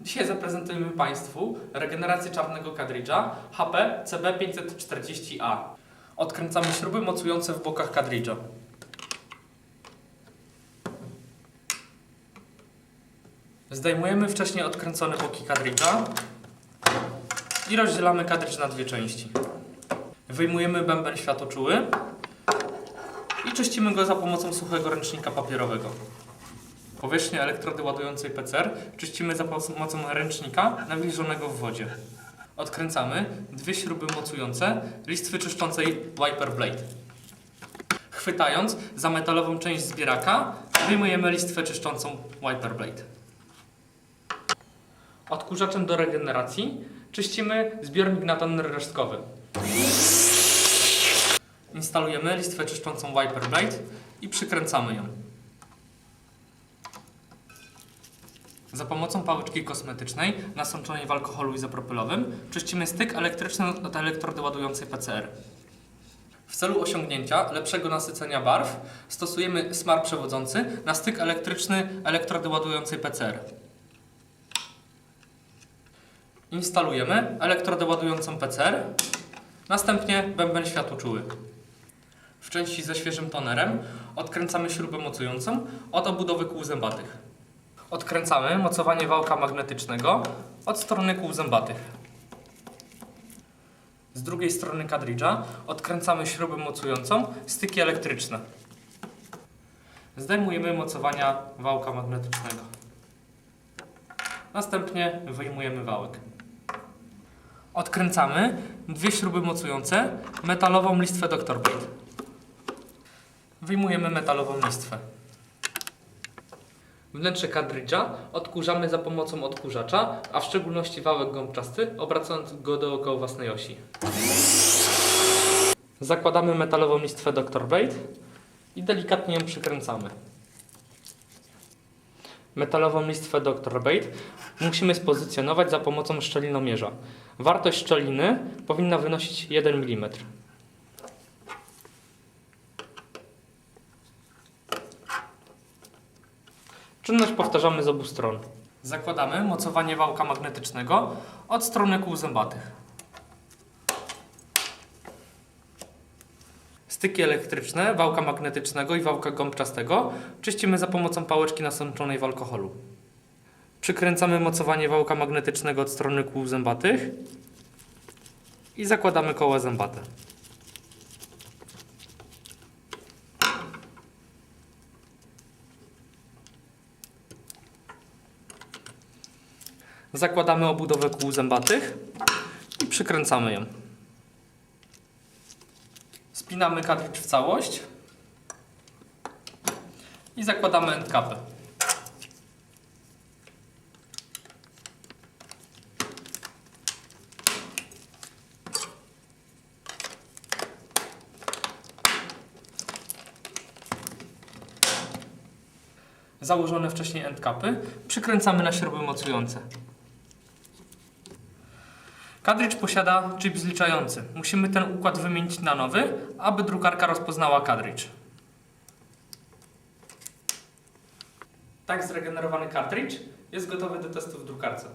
Dzisiaj zaprezentujemy Państwu regenerację czarnego kadridża HP CB540A. Odkręcamy śruby mocujące w bokach kadridża. Zdejmujemy wcześniej odkręcone boki kadridża i rozdzielamy kadridż na dwie części. Wyjmujemy bęben światoczuły i czyścimy go za pomocą suchego ręcznika papierowego. Powierzchnię elektrody ładującej PCR czyścimy za pomocą ręcznika nawilżonego w wodzie. Odkręcamy dwie śruby mocujące listwy czyszczącej Wiper Blade. Chwytając za metalową część zbieraka, wyjmujemy listwę czyszczącą Wiper Blade. Odkurzaczem do regeneracji czyścimy zbiornik na toner resztkowy. Instalujemy listwę czyszczącą Wiper Blade i przykręcamy ją. Za pomocą pałeczki kosmetycznej nasączonej w alkoholu izopropylowym czyścimy styk elektryczny od elektrody ładującej PCR. W celu osiągnięcia lepszego nasycenia barw stosujemy smar przewodzący na styk elektryczny elektrody ładującej PCR. Instalujemy elektrodę ładującą PCR, następnie bęben światłoczuły. W części ze świeżym tonerem odkręcamy śrubę mocującą od obudowy kół zębatych. Odkręcamy mocowanie wałka magnetycznego od strony kół zębatych. Z drugiej strony kadridża odkręcamy śrubę mocującą styki elektryczne. Zdejmujemy mocowania wałka magnetycznego. Następnie wyjmujemy wałek. Odkręcamy dwie śruby mocujące metalową listwę Dr. Wyjmujemy metalową listwę. Wnętrze kadrydża odkurzamy za pomocą odkurzacza, a w szczególności wałek gąbczasty, obracając go dookoła własnej osi. Zakładamy metalową listwę Dr. Blade i delikatnie ją przykręcamy. Metalową listwę Dr. Blade musimy spozycjonować za pomocą szczelinomierza. Wartość szczeliny powinna wynosić 1 mm. Czynność powtarzamy z obu stron. Zakładamy mocowanie wałka magnetycznego od strony kół zębatych. Styki elektryczne wałka magnetycznego i wałka gąbczastego czyścimy za pomocą pałeczki nasączonej w alkoholu. Przykręcamy mocowanie wałka magnetycznego od strony kół zębatych i zakładamy koła zębate. Zakładamy obudowę kół zębatych i przykręcamy ją. Spinamy kadridż w całość i zakładamy endcapy. Założone wcześniej endcapy przykręcamy na śruby mocujące. Kadridż posiada chip zliczający. Musimy ten układ wymienić na nowy, aby drukarka rozpoznała kadridż. Tak zregenerowany kartridż jest gotowy do testu w drukarce.